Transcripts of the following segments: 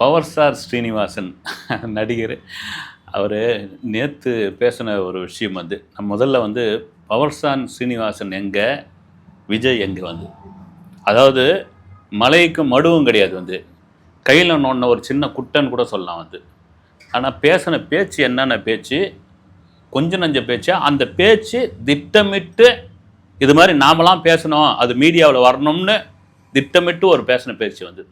Power star Srinivasan நடிகர். அவர் நேற்று பேசின ஒரு விஷயம் வந்து நம்ம முதல்ல வந்து பவர் ஸ்டார் ஸ்ரீனிவாசன் எங்கே விஜய் எங்கே வந்து. அதாவது மலைக்கும் மடுவும் கிடையாது வந்து. கையில் நோண்டின ஒரு சின்ன குட்டன் கூட சொல்லலாம் வந்து. ஆனால் பேசின பேச்சு என்னென்ன பேச்சு? கொஞ்சம் நஞ்ச பேச்சு? அந்த பேச்சு திட்டமிட்டு இது மாதிரி நாமெல்லாம் பேசணும் அது மீடியாவில் வரணும்னு திட்டமிட்டு ஒரு பேசின பேச்சு வந்து.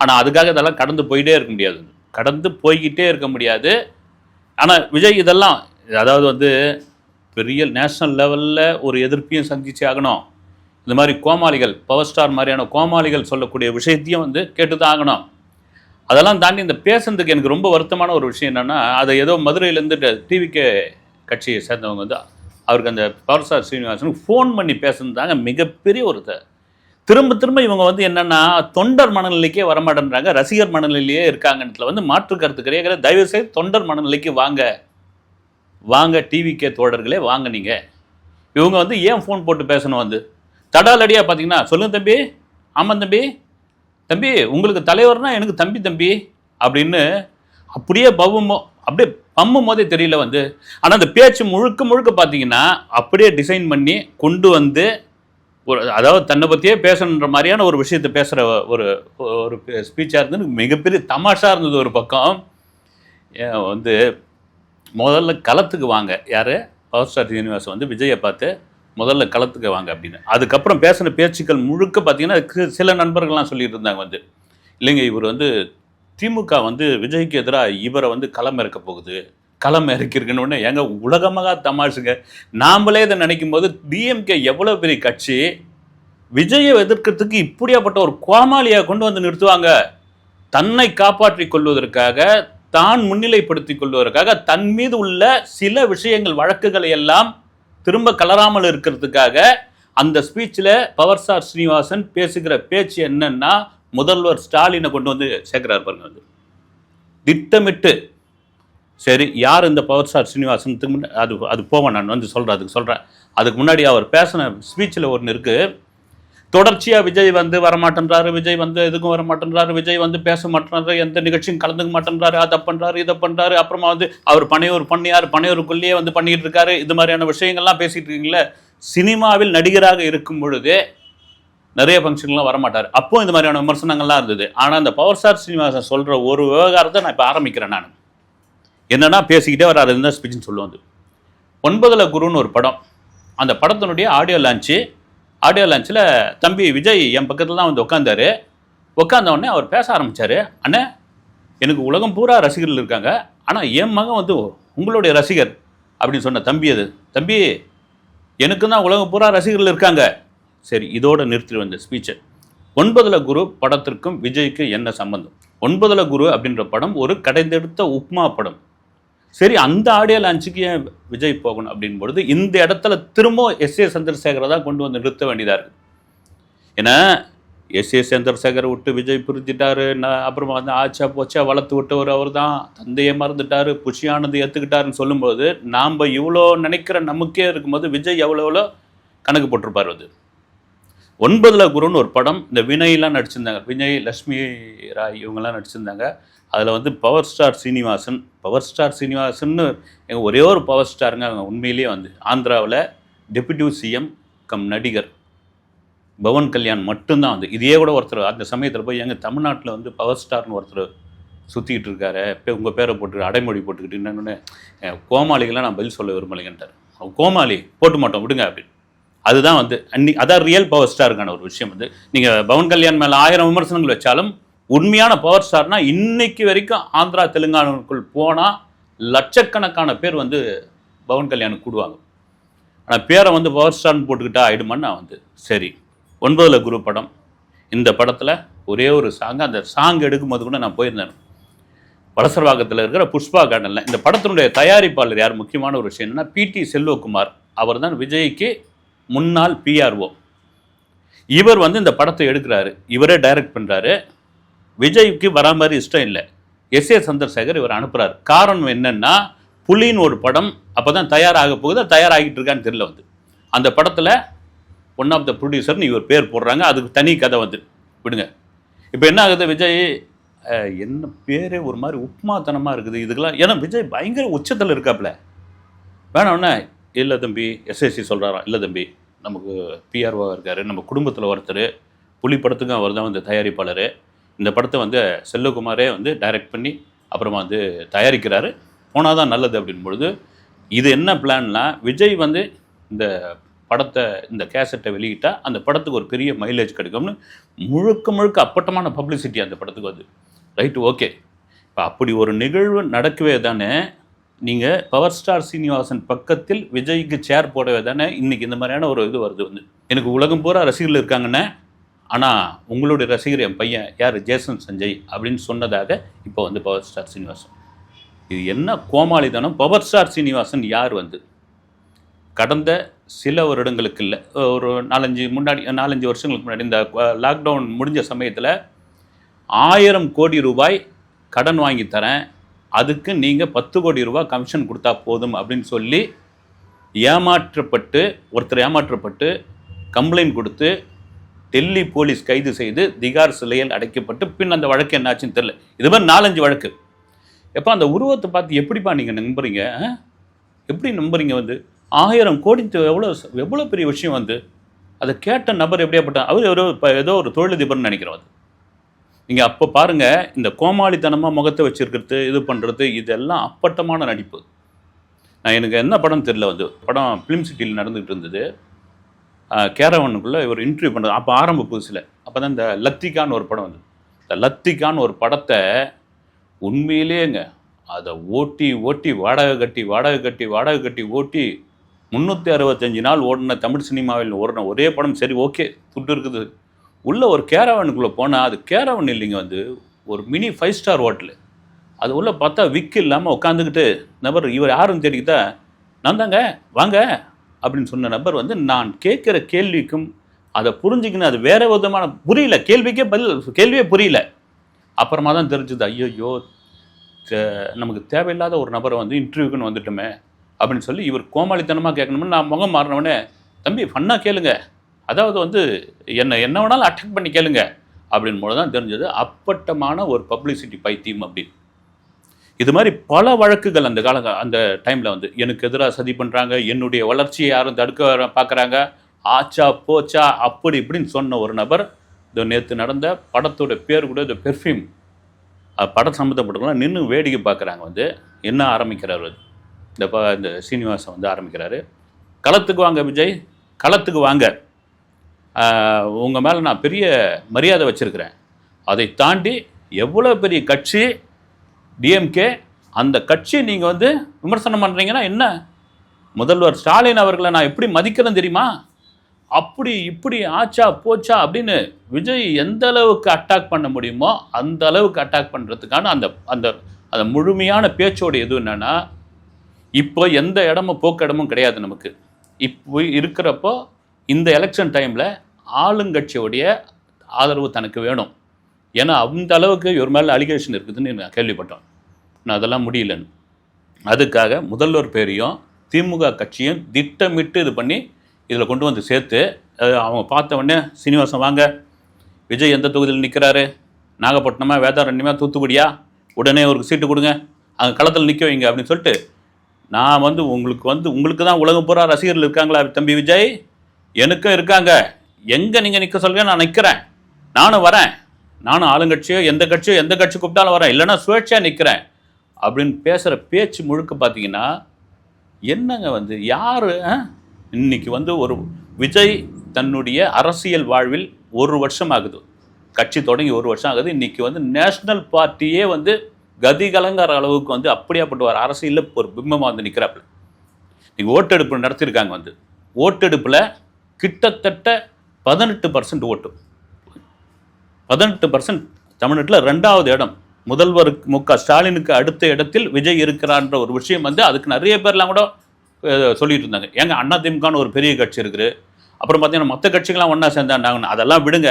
ஆனால் அதுக்காக இதெல்லாம் கடந்து போயிட்டே இருக்க முடியாது. கடந்து போய்கிட்டே இருக்க முடியாது. ஆனால் விஜய் இதெல்லாம் அதாவது வந்து பெரிய நேஷ்னல் லெவலில் ஒரு எதிர்ப்பையும் சந்திச்சு ஆகணும். இந்த மாதிரி கோமாளிகள் பவர் ஸ்டார் மாதிரியான கோமாளிகள் சொல்லக்கூடிய விஷயத்தையும் வந்து கேட்டு தான் ஆகணும். அதெல்லாம் தாண்டி இந்த பேசுனதுக்கு எனக்கு ரொம்ப வருத்தமான ஒரு விஷயம் என்னென்னா அதை ஏதோ மதுரையிலேருந்து டிவிகே கட்சியை சேர்ந்தவங்க வந்து அவருக்கு அந்த பவர் ஸ்டார் ஸ்ரீனிவாசனுக்கு ஃபோன் பண்ணி பேசுனதாங்க மிகப்பெரிய ஒரு திரும்ப திரும்ப இவங்க வந்து என்னென்னா தொண்டர் மனநிலைக்கே வரமாட்டேன்றாங்க. ரசிகர் மனநிலையிலேயே இருக்காங்கன்றதுல வந்து மாற்று கருத்து கிடையாது. தயவு செய்து தொண்டர் மனநிலைக்கு வாங்க. வாங்க டிவிக்கே தோழர்களே வாங்க நீங்கள் இவங்க வந்து ஏன் ஃபோன் போட்டு பேசணும் வந்து? தடாலடியாக பார்த்தீங்கன்னா சொல்லுங்க தம்பி. ஆமாம் தம்பி. தம்பி உங்களுக்கு தலைவர்னா எனக்கு தம்பி தம்பி அப்படின்னு அப்படியே பவமோ அப்படியே பம்மும் போதே தெரியல வந்து. ஆனால் அந்த பேச்சு முழுக்க முழுக்க பார்த்தீங்கன்னா அப்படியே டிசைன் பண்ணி கொண்டு வந்து ஒரு அதாவது தன்னை பற்றியே பேசணுன்ற மாதிரியான ஒரு விஷயத்தை பேசுகிற ஒரு ஒரு ஸ்பீச்சாக இருந்தது. மிகப்பெரிய தமாஷாக இருந்தது ஒரு பக்கம். வந்து முதல்ல களத்துக்கு வாங்க. யார்? பவர் ஸ்டார் யூனிவர்ஸ் வந்து விஜயை பார்த்து முதல்ல களத்துக்கு வாங்க அப்படின்னு. அதுக்கப்புறம் பேசின பேச்சுக்கள் முழுக்க பார்த்தீங்கன்னா சில நண்பர்கள்லாம் சொல்லிட்டு இருந்தாங்க வந்து. இல்லைங்க இவர் வந்து திமுக வந்து விஜய்க்கு எதிராக இவரை வந்து களம் இறக்க போகுது. களம் இறக்கிருக்குன்னு உடனே எங்க உலகமாக தமாஷுங்க. நாமளே இதை நினைக்கும் போது டிஎம்கே எவ்வளோ பெரிய கட்சி விஜயை எதிர்க்கிறதுக்கு இப்படியாப்பட்ட ஒரு கோமாளியை கொண்டு வந்து நிறுத்துவாங்க. தன்னை காப்பாற்றி கொள்வதற்காக தான் முன்னிலைப்படுத்திக் கொள்வதற்காக தன் மீது உள்ள சில விஷயங்கள் வழக்குகளை எல்லாம் திரும்ப கலராமல் இருக்கிறதுக்காக அந்த ஸ்பீச்சில் பவர் ஸ்டார் ஸ்ரீனிவாசன் பேசுகிற பேச்சு என்னன்னா முதல்வர் ஸ்டாலினை கொண்டு வந்து சேர்க்கிறார் பாருங்க. வந்து திட்டமிட்டு சரி யார் இந்த பவர் ஸ்டார் ஸ்ரீனிவாசன் அது அது போவேன் நான் வந்து சொல்கிறேன் அதுக்கு சொல்கிறேன் அதுக்கு முன்னாடி அவர் பேசின ஸ்பீச்சில் ஒன்று இருக்குது தொடர்ச்சியாக விஜய் வந்து வரமாட்டேன்றாரு விஜய் வந்து எதுக்கும் வர மாட்டேன்றாரு விஜய் வந்து பேச மாட்டேன்றாரு எந்த நிகழ்ச்சியும் கலந்துக்க மாட்டேன்றாரு அதை பண்ணுறாரு இதை பண்ணுறாரு அப்புறமா வந்து அவர் பனையூர் பண்ணியார் பனையூருக்குள்ளேயே வந்து பண்ணிட்டு இருக்காரு இது மாதிரியான விஷயங்கள்லாம் பேசிகிட்டு இருக்கீங்களே சினிமாவில் நடிகராக இருக்கும் பொழுதே நிறைய ஃபங்க்ஷன்லாம் வரமாட்டார். அப்போ இந்த மாதிரியான விமர்சனங்கள்லாம் இருந்தது. ஆனால் அந்த பவர் ஸ்டார் ஸ்ரீனிவாசன் சொல்கிற ஒரு விவகாரத்தை நான் இப்போ ஆரம்பிக்கிறேன் நான். என்னென்னா பேசிக்கிட்டே வராது இருந்தால் ஸ்பீச்னு சொல்லுவாங்க. ஒன்பதுல குருன்னு ஒரு படம். அந்த படத்தினுடைய ஆடியோ லான்ச்சு ஆடியோ லான்ச்சில் தம்பி விஜய் என் பக்கத்தில் தான் வந்து உட்காந்தாரு உட்காந்த உடனே அவர் பேச ஆரம்பித்தார் அண்ணே எனக்கு உலகம் பூரா ரசிகர்கள் இருக்காங்க. ஆனால் என் மகன் வந்து உங்களுடைய ரசிகர். அப்படின்னு சொன்ன தம்பி அது. தம்பி எனக்கு தான் உலகம் பூரா ரசிகர்கள் இருக்காங்க. சரி இதோட நிறுத்தி வந்த ஸ்பீச்சை ஒன்பதுல குரு படத்திற்கும் விஜய்க்கும் என்ன சம்பந்தம்? ஒன்பதுல குரு அப்படின்ற படம் ஒரு கடைந்தெடுத்த உப்மா படம். சரி அந்த ஆடியோ லான்ச்சுக்கு ஏன் விஜய் போகணும் அப்படின் பொழுது இந்த இடத்துல திரும்ப எஸ் ஏ சந்திரசேகரை தான் கொண்டு வந்து நிறுத்த வேண்டியதாக இருக்குது ஏன்னா எஸ் ஏ சந்திரசேகர் விட்டு விஜய் பிரிஞ்சிட்டாரு நான் அப்புறமா வந்து ஆச்சா போச்சா வளர்த்து விட்டவர் அவர் தான் தந்தையை மறந்துட்டாரு புஷியானது ஏற்றுக்கிட்டாருன்னு சொல்லும்போது நாம் இவ்வளோ நினைக்கிற நமக்கே இருக்கும்போது விஜய் எவ்வளோ எவ்வளோ கணக்கு போட்டிருப்பார் அது. ஒன்பதுல குருன்னு ஒரு படம் இந்த வினய்லாம் நடிச்சிருந்தாங்க. வினய் லக்ஷ்மி ராய் இவங்கெல்லாம் நடிச்சிருந்தாங்க. அதில் வந்து power star Srinivasan power star சீனிவாசன்னு எங்கள் ஒரே ஒரு பவர் ஸ்டாருங்க அவங்க உண்மையிலேயே வந்து ஆந்திராவில் டெபுட்டி சிஎம் கம் நடிகர். பவன் கல்யாண் மட்டும்தான் வந்து. இதே கூட ஒருத்தர் அந்த சமயத்தில் போய் எங்கள் தமிழ்நாட்டில் வந்து பவர் ஸ்டார்னு ஒருத்தர் சுற்றிக்கிட்டு இருக்காரு. இப்போ உங்கள் பேரை போட்டு அடைமொழி போட்டுக்கிட்டு என்னென்னு கோமாளிகளாம் நான் பதில் சொல்ல விரும்பலைங்கன்ட்டார். அவன் கோமாளி போட்டு மாட்டோம் விடுங்க அப்படின்னு. அதுதான் வந்து அன்னி அதான் ரியல் பவர் ஸ்டாருக்கான ஒரு விஷயம் வந்து. நீங்கள் பவன் கல்யாண் மேலே ஆயிரம் விமர்சனங்கள் வச்சாலும் உண்மையான பவர் ஸ்டார்னா இன்னைக்கு வரைக்கும் ஆந்திரா தெலுங்கானாவுக்குள் போனால் லட்சக்கணக்கான பேர் வந்து பவன் கல்யாணுக்கு கூடுவாங்க. ஆனால் பேரை வந்து பவர் ஸ்டார்னு போட்டுக்கிட்டா ஆயிடுமான்னு நான் வந்து சரி. ஒன்பதில் குரு படம். இந்த படத்தில் ஒரே ஒரு சாங் அந்த சாங் எடுக்கும்போது கூட நான் போயிருந்தேன். வலசர்வாகத்தில் இருக்கிற புஷ்பா கார்டனில் இந்த படத்தினுடைய தயாரிப்பாளர் யார்? முக்கியமான ஒரு விஷயம் என்னன்னா பிடி செல்வகுமார். அவர் தான் விஜய்க்கு முன்னாள் பிஆர்ஓ இவர் வந்து இந்த படத்தை எடுக்கிறாரு. இவரே டைரக்ட் பண்ணுறாரு விஜய்க்கு வர மாதிரி இஷ்டம் இல்லை. எஸ் ஏ சந்திரசேகர் இவர் அனுப்புகிறார் காரணம் என்னென்னா புலின்னு ஒரு படம் அப்போ தான் தயாராக போகுது. தயாராகிட்டு இருக்கான்னு தெரியல வந்து. அந்த படத்தில் ஒன் ஆஃப் த ப்ரொடியூசர்னு இவர் பேர் போடுறாங்க. அதுக்கு தனி கதை வந்து. விடுங்க. இப்போ என்ன ஆகுது விஜய்? என்ன பேரே ஒரு மாதிரி உப்புமாத்தனமாக இருக்குது இதுக்கெல்லாம். ஏன்னா விஜய் பயங்கர உச்சத்தில் இருக்காப்புல வேணாம்னா இல்லை தம்பி எஸ்எஸ்சி சொல்கிறாராம் இல்லை தம்பி நமக்கு பிஆர்ஓ இருக்கார் நம்ம குடும்பத்தில் ஒருத்தர் புலி படத்துக்கும் அவர் தான் வந்து தயாரிப்பாளர். இந்த படத்தை வந்து செல்லகுமாரே வந்து டைரக்ட் பண்ணி அப்புறமா வந்து தயாரிக்கிறாரு. போனால் தான் நல்லது அப்படின் பொழுது இது என்ன பிளான்னா விஜய் வந்து இந்த படத்தை இந்த கேசட்டை வெளியிட்டால் அந்த படத்துக்கு ஒரு பெரிய மைலேஜ் கிடைக்கும்னு முழுக்க முழுக்க அப்பட்டமான பப்ளிசிட்டி அந்த படத்துக்கு வந்து ரைட்டு ஓகே இப்போ அப்படி ஒரு நிகழ்வு நடக்கவே தானே நீங்கள் பவர் ஸ்டார் சீனிவாசன் பக்கத்தில் விஜய்க்கு சேர் போடவே தானே இன்றைக்கி இந்த மாதிரியான ஒரு இது வருது வந்து. எனக்கு உலகம் பூரா ரசிகர்கள் இருக்காங்கண்ணே ஆனால் உங்களுடைய ரசிகர் என் பையன் யார்? ஜேசன் சஞ்சய் அப்படின்னு சொன்னதாக இப்போ வந்து பவர் ஸ்டார் சீனிவாசன். இது என்ன கோமாளித்தனம்? பவர் ஸ்டார் சீனிவாசன் யார் வந்து? கடந்த சில வருடங்களுக்கு இல்லை ஒரு நாலஞ்சு முன்னாடி நாலஞ்சு வருஷங்களுக்கு முன்னாடி இந்த லாக்டவுன் முடிஞ்ச சமயத்தில் ஆயிரம் கோடி ரூபாய் கடன் வாங்கி தரேன் அதுக்கு நீங்கள் பத்து கோடி ரூபா கமிஷன் கொடுத்தா போதும் அப்படின்னு சொல்லி ஏமாற்றப்பட்டு ஒருத்தர் ஏமாற்றப்பட்டு கம்ப்ளைண்ட் கொடுத்து டெல்லி போலீஸ் கைது செய்து திகார் சிலையில் அடைக்கப்பட்டு பின் அந்த வழக்கு என்னாச்சுன்னு தெரில இது மாதிரி நாலஞ்சு வழக்கு. எப்போ அந்த உருவத்தை பார்த்து எப்படிப்பா நீங்கள் நம்புறீங்க எப்படி நம்புறீங்க வந்து? ஆயிரம் கோடி எவ்வளோ எவ்வளோ பெரிய விஷயம் வந்து? அதை கேட்ட நபர் எப்படியாப்பட்ட அவர் ஒரு இப்போ ஏதோ ஒரு தொழிலதிபர்னு நினைக்கிறோம் அது. நீங்கள் அப்போ பாருங்கள் இந்த கோமாளித்தனமாக முகத்தை வச்சிருக்கிறது இது பண்ணுறது இதெல்லாம் அப்பட்டமான நடிப்பு. நான் எனக்கு என்ன படம் தெரியல வந்து படம் ஃபிலிம் சிட்டியில் நடந்துகிட்டு இருந்தது. கேரவனுக்குள்ளே இவர் இன்டர்வியூ பண்ணுறது அப்போ ஆரம்ப புதுசில். அப்போ தான் இந்த லத்திகான்னு ஒரு படம் வந்து இந்த லத்திகான்னு ஒரு படத்தை உண்மையிலேங்க அதை ஓட்டி ஓட்டி வாடகை கட்டி வாடகை கட்டி வாடகை கட்டி ஓட்டி முந்நூற்றி அறுபத்தஞ்சு நாள் ஓடின தமிழ் சினிமாவில் ஓடின ஒரே படம் சரி ஓகே துட்டு இருக்குது. உள்ளே ஒரு கேரவனுக்குள்ளே போனால் அது கேரவன் இல்லைங்க வந்து ஒரு மினி ஃபைவ் ஸ்டார் ஹோட்டலு அது உள்ளே பார்த்தா விக்கு இல்லாமல் உட்காந்துக்கிட்டு நபர் இவர் யாருன்னு தெரியுதா? நான் தாங்க வாங்க அப்படின்னு சொன்ன நபர் வந்து நான் கேட்குற கேள்விக்கும் அதை புரிஞ்சுக்கணும் அது வேற விதமான புரியல கேள்விக்கே பதில் கேள்வியே புரியல. அப்புறமா தான் தெரிஞ்சுது ஐயோ நமக்கு தேவையில்லாத ஒரு நபரை வந்து இன்டர்வியூக்குன்னு வந்துட்டோமே அப்படின்னு சொல்லி இவர் கோமாளித்தனமாக கேட்கணும்னு நான் முகம் மாறினவனே தம்பி ஃபன்னாக கேளுங்க அதாவது வந்து என்ன என்ன வேணாலும் அட்டாக் பண்ணி கேளுங்க. அப்படின்னு போது தான் தெரிஞ்சது அப்பட்டமான ஒரு பப்ளிசிட்டி பைத்தியம் அப்படின்னு இது மாதிரி பல வழக்குகள் அந்த கால அந்த டைமில் வந்து எனக்கு எதிராக சதி பண்ணுறாங்க என்னுடைய வளர்ச்சியை யாரும் தடுக்க பார்க்குறாங்க ஆச்சா போச்சா அப்படி இப்படின்னு சொன்ன ஒரு நபர் இந்த நேற்று நடந்த படத்தோட பேர் கூட இந்த பெர்ஃப்யூம் படம் சம்மந்தப்பட்டவங்களாம் நின்று வேடிக்கை பார்க்குறாங்க வந்து என்ன ஆரம்பிக்கிறார் அது? இந்த ப இந்த சீனிவாசன் வந்து ஆரம்பிக்கிறாரு. களத்துக்கு வாங்க விஜய் களத்துக்கு வாங்க. உங்கள் மேலே நான் பெரிய மரியாதை வச்சுருக்கிறேன். அதை தாண்டி எவ்வளோ பெரிய கட்சி டிஎம்கே அந்த கட்சி நீங்கள் வந்து விமர்சனம் பண்ணுறீங்கன்னா என்ன? முதல்வர் ஸ்டாலின் அவர்களை நான் எப்படி மதிக்கிறேன் தெரியுமா? அப்படி இப்படி ஆச்சா போச்சா அப்படின்னு விஜய் எந்த அளவுக்கு அட்டாக் பண்ண முடியுமோ அந்த அளவுக்கு அட்டாக் பண்ணுறதுக்கான அந்த அந்த அந்த முழுமையான பேச்சோட எது என்னென்னா இப்போ எந்த இடமும் போக்கு இடமும் கிடையாது நமக்கு. இப்போ இருக்கிறப்போ இந்த எலெக்ஷன் டைமில் ஆளுங்கட்சியோடைய ஆதரவு தனக்கு வேணும். ஏன்னா அந்த அளவுக்கு இவர் மேலே அலிகேஷன் இருக்குதுன்னு நான் கேள்விப்பட்டோம் நான் அதெல்லாம் முடியலன்னு. அதுக்காக முதல்வர் பேரையும் திமுக கட்சியும் திட்டமிட்டு இது பண்ணி இதில் கொண்டு வந்து சேர்த்து அவங்க பார்த்த உடனே சீனிவாசன் வாங்க. விஜய் எந்த தொகுதியில் நிற்கிறாரு நாகப்பட்டினமா வேதாரண்யமா தூத்துக்குடியா? உடனே ஒரு சீட்டு கொடுங்க. அங்கே களத்தில் நிற்க வைங்க அப்படின்னு சொல்லிட்டு நான் வந்து உங்களுக்கு வந்து உங்களுக்கு தான் உலகம் பூரா ரசிகர்கள் இருக்காங்களா தம்பி விஜய்? எனக்கும் இருக்காங்க. எங்கே நீங்கள் நிற்க சொல்லுங்க நான் நிற்கிறேன் நானும் வரேன். நானும் ஆளுங்கட்சியோ எந்த கட்சியோ எந்த கட்சி கூப்பிட்டாலும் வரேன். இல்லைன்னா சுயேட்சையாக நிற்கிறேன் அப்படின்னு பேசுகிற பேச்சு முழுக்க பார்த்தீங்கன்னா என்னங்க வந்து யார் இன்னைக்கு வந்து ஒரு விஜய் தன்னுடைய அரசியல் வாழ்வில் ஒரு வருஷம் ஆகுது. கட்சி தொடங்கி ஒரு வருஷம் ஆகுது. இன்னைக்கு வந்து நேஷனல் பார்ட்டியே வந்து கதி கலங்குற அளவுக்கு வந்து அப்படியாப்பட்ட ஒரு அரசியலில் ஒரு பிம்பமாக வந்து நிற்கிறாப்புல நீங்கள் ஓட்டெடுப்பு நடத்தியிருக்காங்க வந்து. ஓட்டெடுப்பில் கிட்டத்தட்ட பதினெட்டு பர்சன்ட் ஓட்டு. பதினெட்டு பர்சன்ட் தமிழ்நாட்டில் ரெண்டாவது இடம். முதல்வருக்கு மு க ஸ்டாலினுக்கு அடுத்த இடத்தில் விஜய் இருக்கிறான்ற ஒரு விஷயம் வந்து அதுக்கு நிறைய பேர்லாம் கூட சொல்லிட்டு இருந்தாங்க. ஏங்க அண்ணா திமுகன்னு ஒரு பெரிய கட்சி இருக்குது. அப்புறம் பார்த்தீங்கன்னா மற்ற கட்சிகள்லாம் ஒன்றா சேர்ந்தாண்டாங்கன்னு அதெல்லாம் விடுங்க.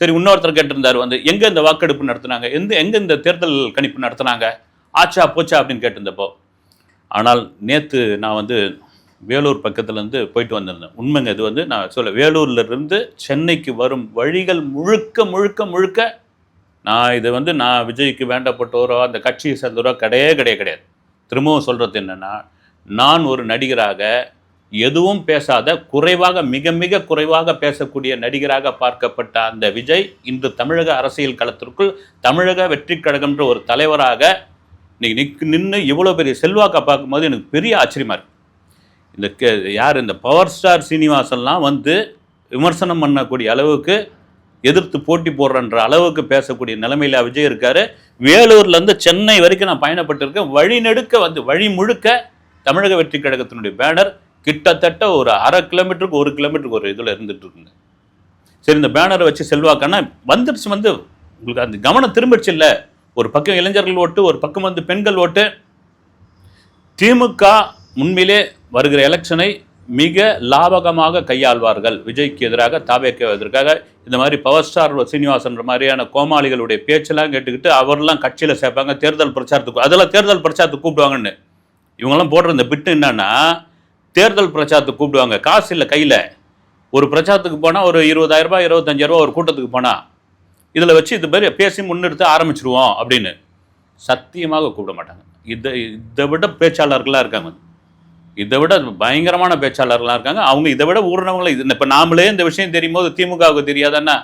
சரி இன்னொருத்தர் கேட்டிருந்தார் வந்து எங்கே இந்த வாக்கெடுப்பு நடத்தினாங்க? எந்த எங்கே இந்த தேர்தல் கணிப்பு நடத்துனாங்க? ஆச்சா போச்சா அப்படின்னு கேட்டிருந்தப்போ. ஆனால் நேற்று நான் வந்து வேலூர் பக்கத்துலேருந்து போயிட்டு வந்திருந்தேன். உண்மைங்க இது வந்து நான் சொல்ல வேலூர்லேருந்து சென்னைக்கு வரும் வழிகள் முழுக்க முழுக்க முழுக்க நான் இதை வந்து நான் விஜய்க்கு வேண்டப்பட்டோரோ அந்த கட்சியை சேர்ந்தவரோ கிடையவே கிடையாது கிடையாது. திரும்பவும் சொல்கிறது என்னென்னா நான் ஒரு நடிகராக எதுவும் பேசாத குறைவாக மிக மிக குறைவாக பேசக்கூடிய நடிகராக பார்க்கப்பட்ட அந்த விஜய் இன்று தமிழக அரசியல் களத்திற்குள் தமிழக வெற்றி கழகம்ன்ற ஒரு தலைவராக இன்னைக்கு நிற்கு நின்று இவ்வளோ பெரிய செல்வாக்கை பார்க்கும்போது எனக்கு பெரிய ஆச்சரியமா இருக்குது இந்த கே யார் இந்த பவர் ஸ்டார் சீனிவாசன்லாம் வந்து விமர்சனம் பண்ணக்கூடிய அளவுக்கு எதிர்த்து போட்டி போடுறன்ற அளவுக்கு பேசக்கூடிய நிலைமையில் விஜய் இருக்கார். வேலூர்லேருந்து சென்னை வரைக்கும் நான் பயணப்பட்டிருக்கேன். வழிநெடுக்க வந்து வழி முழுக்க தமிழக வெற்றி கழகத்தினுடைய பேனர் கிட்டத்தட்ட ஒரு அரை கிலோமீட்டருக்கு ஒரு கிலோமீட்டருக்கு ஒரு இதில் இருந்துட்டு இருக்குங்க சரி இந்த பேனரை வச்சு செல்வாக்கானா? வந்துடுச்சு வந்து உங்களுக்கு அந்த கவனம் திரும்பிடுச்சு இல்லை? ஒரு பக்கம் இளைஞர்கள் ஓட்டு ஒரு பக்கம் வந்து பெண்கள் ஓட்டு. திமுக உண்மையிலே வருகிற எலெக்ஷனை மிக லாபகமாக கையாள்வார்கள். விஜய்க்கு எதிராக தாவேக்கு எதிராக. இந்த மாதிரி பவர் ஸ்டார் சீனிவாசன்ற மாதிரியான கோமாளிகளுடைய பேச்செல்லாம் கேட்டுக்கிட்டு அவர்லாம் கட்சியில் சேர்ப்பாங்க தேர்தல் பிரச்சாரத்துக்கு அதெல்லாம் தேர்தல் பிரச்சாரத்துக்கு கூப்பிடுவாங்கன்னு. இவங்கெல்லாம் போடுற இந்த பிட்டு என்னன்னா தேர்தல் பிரச்சாரத்துக்கு கூப்பிடுவாங்க. காசு இல்லை கையில். ஒரு பிரச்சாரத்துக்கு போனால் ஒரு இருபதாயிரரூபா ரூபாய் ஒரு கூட்டத்துக்கு போனால் இதில் வச்சு இது மாதிரி பேசி முன்னெடுத்து ஆரம்பிச்சிருவோம் அப்படின்னு சத்தியமாக கூப்பிட மாட்டாங்க. இதை இதை விட பேச்சாளர்களாக இருக்காங்க. இதை விட பயங்கரமான பேச்சாளர்களாக இருக்காங்க. அவங்க இதை விட ஊர்னவங்களை இது இப்போ நாமளே இந்த விஷயம் தெரியும் போது திமுகவுக்கு தெரியாதாண்ணா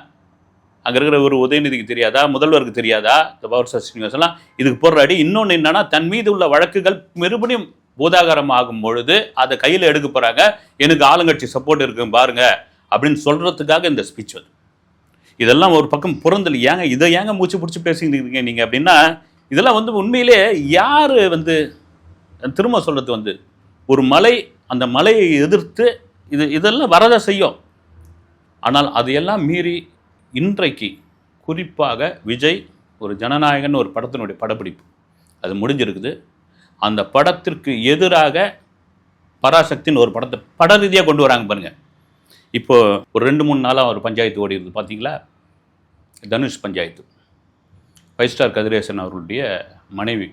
அங்கே இருக்கிற ஒரு உதயநிதிக்கு தெரியாதா? முதல்வருக்கு தெரியாதா? இந்த பவர் சீனிவாசன்லாம் இதுக்கு போடுற அடி. இன்னொன்று என்னன்னா தன் மீது உள்ள வழக்குகள் மறுபடியும் பூதாகரம் ஆகும் பொழுது அதை கையில் எடுக்க போகிறாங்க எனக்கு ஆளுங்கட்சி சப்போர்ட் இருக்கு பாருங்க அப்படின்னு சொல்கிறதுக்காக இந்த ஸ்பீச் வந்து இதெல்லாம் ஒரு பக்கம் புறந்தல் ஏங்க இதை ஏங்க மூச்சு பிடிச்சி பேசிக்கிட்டு இருக்கீங்க நீங்கள் அப்படின்னா இதெல்லாம் வந்து உண்மையிலே யார் வந்து திரும்ப சொல்கிறது வந்து ஒரு மலை அந்த மலையை எதிர்த்து இது இதெல்லாம் வரதை செய்யும். ஆனால் அதையெல்லாம் மீறி இன்றைக்கு குறிப்பாக விஜய் ஒரு ஜனநாயகன் ஒரு படத்தினுடைய படப்பிடிப்பு. அது முடிஞ்சிருக்குது. அந்த படத்திற்கு எதிராக பராசக்தின்னு ஒரு படத்தை பட ரீதியாக கொண்டு வராங்க பாருங்கள் இப்போ ஒரு ரெண்டு மூணு நாளாக ஒரு பஞ்சாயத்து ஓடிடுது பார்த்தீங்களா தனுஷ் பஞ்சாயத்து. ஃபைவ் ஸ்டார் கதிரேசன் அவர்களுடைய மனைவி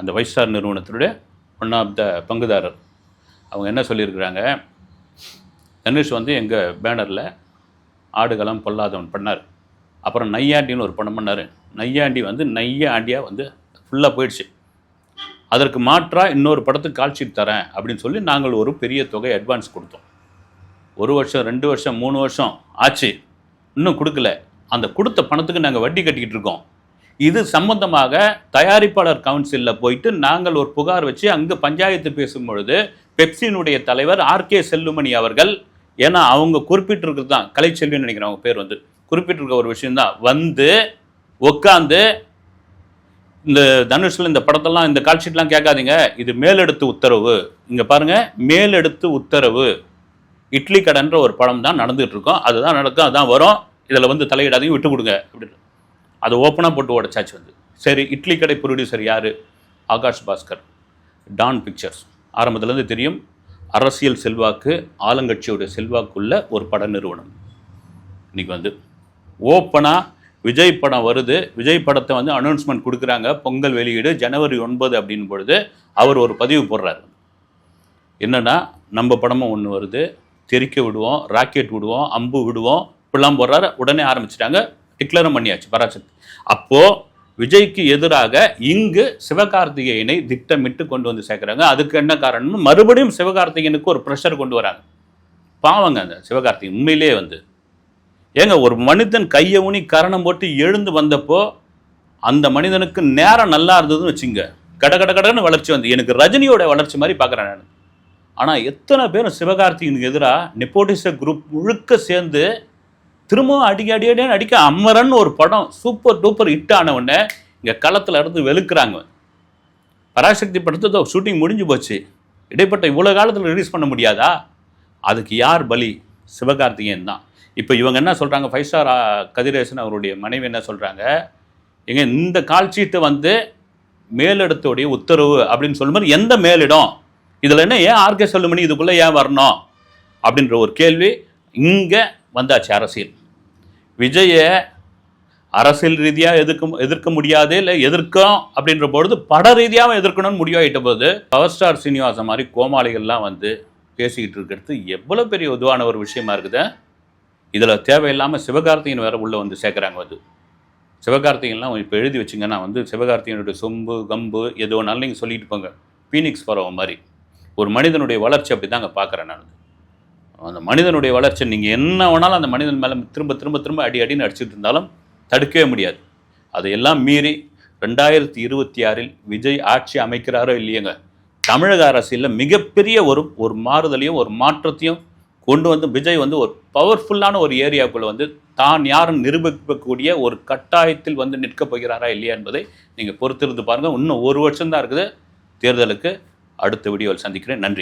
அந்த ஃபைவ் ஸ்டார் நிறுவனத்தினுடைய ஒன் ஆஃப் த பங்குதாரர். அவங்க என்ன சொல்லியிருக்கிறாங்க? தனுஷ் வந்து எங்கள் பேனரில் ஆடுகளம் பொல்லாதவன் பண்ணார். அப்புறம் நையாண்டின்னு ஒரு படம் பண்ணார். நையாண்டி வந்து நைய ஆண்டியாக வந்து ஃபுல்லாக போயிடுச்சு. அதற்கு மாற்றாக இன்னொரு படத்துக்கு கால் ஷீட் தரேன் அப்படின்னு சொல்லி நாங்கள் ஒரு பெரிய தொகை அட்வான்ஸ் கொடுத்தோம். ஒரு வருஷம் ரெண்டு வருஷம் மூணு வருஷம் ஆச்சு. இன்னும் கொடுக்கல. அந்த கொடுத்த பணத்துக்கு நாங்கள் வட்டி கட்டிக்கிட்டு இருக்கோம். இது சம்பந்தமாக தயாரிப்பாளர் கவுன்சிலில் போயிட்டு நாங்கள் ஒரு புகார் வச்சு அங்கே பஞ்சாயத்து பேசும் பொழுது பெப்சினுடைய தலைவர் ஆர்கே செல்லுமணி அவர்கள் ஏன்னா அவங்க குறிப்பிட்டிருக்கிறது தான் கலைச்செல்வின்னு நினைக்கிறேன் அவங்க பேர் வந்து குறிப்பிட்டிருக்க ஒரு விஷயம்தான். வந்து உட்காந்து இந்த தனுஷில் இந்த படத்தெல்லாம் இந்த கால்ஷீட்லாம் கேட்காதீங்க. இது மேலெடுத்து உத்தரவு. இங்கே பாருங்கள் மேலெடுத்து உத்தரவு. இட்லி கடைன்ற ஒரு படம் தான் நடந்துகிட்டு இருக்கோம். அதுதான் நடக்கும் அதுதான் வரும். இதில் வந்து தலையிடாதீங்க விட்டு கொடுங்க அப்படின்னு அதை ஓப்பனாக போட்டு உடச்சாச்சு வந்து. சரி இட்லி கடை ப்ரொடியூசர் யார்? ஆகாஷ் பாஸ்கர். டான் பிக்சர்ஸ் ஆரம்பத்துலேருந்து தெரியும் அரசியல் செல்வாக்கு ஆளுங்கட்சியோட செல்வாக்குள்ள ஒரு பட நிறுவனம். இன்றைக்கி வந்து ஓப்பனாக விஜய் படம் வருது. விஜய் படத்தை வந்து அனௌன்ஸ்மெண்ட் கொடுக்குறாங்க. பொங்கல் வெளியீடு ஜனவரி ஒன்பது அப்படின்னு பொழுது அவர் ஒரு பதிவு போடுறாரு. என்னென்னா நம்ம படமும் ஒன்று வருது. தெறிக்க விடுவோம் ராக்கெட் விடுவோம் அம்பு விடுவோம் இப்படிலாம் போடுறாரு. உடனே ஆரம்பிச்சிட்டாங்க. டிக்ளரும் பண்ணியாச்சு பராசக்தி. அப்போது விஜய்க்கு எதிராக இங்கு சிவகார்த்திகேயனை திட்டமிட்டு கொண்டு வந்து சேர்க்குறாங்க. அதுக்கு என்ன காரணம்னு மறுபடியும் சிவகார்த்திகேயனுக்கு ஒரு ப்ரெஷர் கொண்டு வராங்க. பாவங்க அந்த சிவகார்த்திகேயன் உண்மையிலே வந்து. ஏங்க ஒரு மனிதன் கையை ஊனி கரணம் போட்டு எழுந்து வந்தப்போ அந்த மனிதனுக்கு நேரம் நல்லா இருந்ததுன்னு வச்சுங்க கட கட கடன்னு வளர்ச்சி வந்து. எனக்கு ரஜினியோட வளர்ச்சி மாதிரி பார்க்குறேன் நான். ஆனால் எத்தனை பேரும் சிவகார்த்திகனுக்கு எதிராக நெப்போட்டிச குரூப் முழுக்க சேர்ந்து திரும்பவும் அடிக்க அடி அடின்னு அடிக்க அமரன் ஒரு படம் சூப்பர் டூப்பர் ஹிட் ஆன உடனே இங்கே களத்தில் இருந்து வெளுக்கிறாங்க. பராசக்தி படத்தை ஷூட்டிங் முடிஞ்சு போச்சு. இடைப்பட்ட இவ்வளோ காலத்தில் ரிலீஸ் பண்ண முடியாதா? அதுக்கு யார் பலி? சிவகார்த்திகேயன் தான். இப்போ இவங்க என்ன சொல்கிறாங்க ஃபைவ் ஸ்டார் கதிரேசன் அவருடைய மனைவி என்ன சொல்கிறாங்க எங்க இந்த கால்ஷீட்டை வந்து மேலிடத்துடைய உத்தரவு அப்படின்னு சொல்லும்போது எந்த மேலிடம்? இதில் என்ன ஏன் ஆர்கே சொல்லுமணி இதுக்குள்ளே ஏன் வரணும்? அப்படின்ற ஒரு கேள்வி. இங்கே வந்தாச்சு அரசியல். விஜயை அரசியல் ரீதியாக எதிர்க்க எதிர்க்க முடியாது இல்லை எதிர்க்கும் அப்படின்ற பொழுது பட ரீதியாகவும் எதிர்க்கணும்னு முடிவாயிட்ட போது பவர் ஸ்டார் சீனிவாசன் மாதிரி கோமாளிகள்லாம் வந்து பேசிக்கிட்டு இருக்கிறது எவ்வளோ பெரிய உதுவான ஒரு விஷயமா இருக்குது. இதில் தேவையில்லாமல் சிவகார்த்திகன் வேற உள்ளே வந்து சேர்க்குறாங்க வந்து. சிவகார்த்திகன்லாம் இப்போ எழுதி வச்சிங்கன்னா வந்து சிவகார்த்திகனுடைய சொம்பு கம்பு எதுவோனாலும் நீங்கள் சொல்லிட்டு போங்க. பீனிக்ஸ் பறவை மாதிரி. ஒரு மனிதனுடைய வளர்ச்சி அப்படி தாங்க பார்க்குறேன் நான். அந்த மனிதனுடைய வளர்ச்சி நீங்கள் என்ன வேணாலும் அந்த மனிதன் மேலே திரும்ப திரும்ப திரும்ப அடி அடின்னு அடிச்சுட்டு இருந்தாலும் தடுக்கவே முடியாது. அதையெல்லாம் மீறி ரெண்டாயிரத்தி இருபத்தி ஆறில் விஜய் ஆட்சி அமைக்கிறாரோ இல்லையங்க தமிழக அரசியலில் மிகப்பெரிய ஒரு ஒரு மாறுதலையும் ஒரு மாற்றத்தையும் கொண்டு வந்து விஜய் வந்து ஒரு பவர்ஃபுல்லான ஒரு ஏரியாவுக்குள்ளே வந்து தான் யாரும் நிரூபிக்கக்கூடிய ஒரு கட்டாயத்தில் வந்து நிற்கப் போகிறாரா இல்லையா என்பதை நீங்கள் பொறுத்திருந்து பாருங்கள் இன்னும் ஒரு வருஷம்தான் இருக்குது. தேர்தலுக்கு அடுத்த வீடியோவில் சந்திக்கிறேன். நன்றி.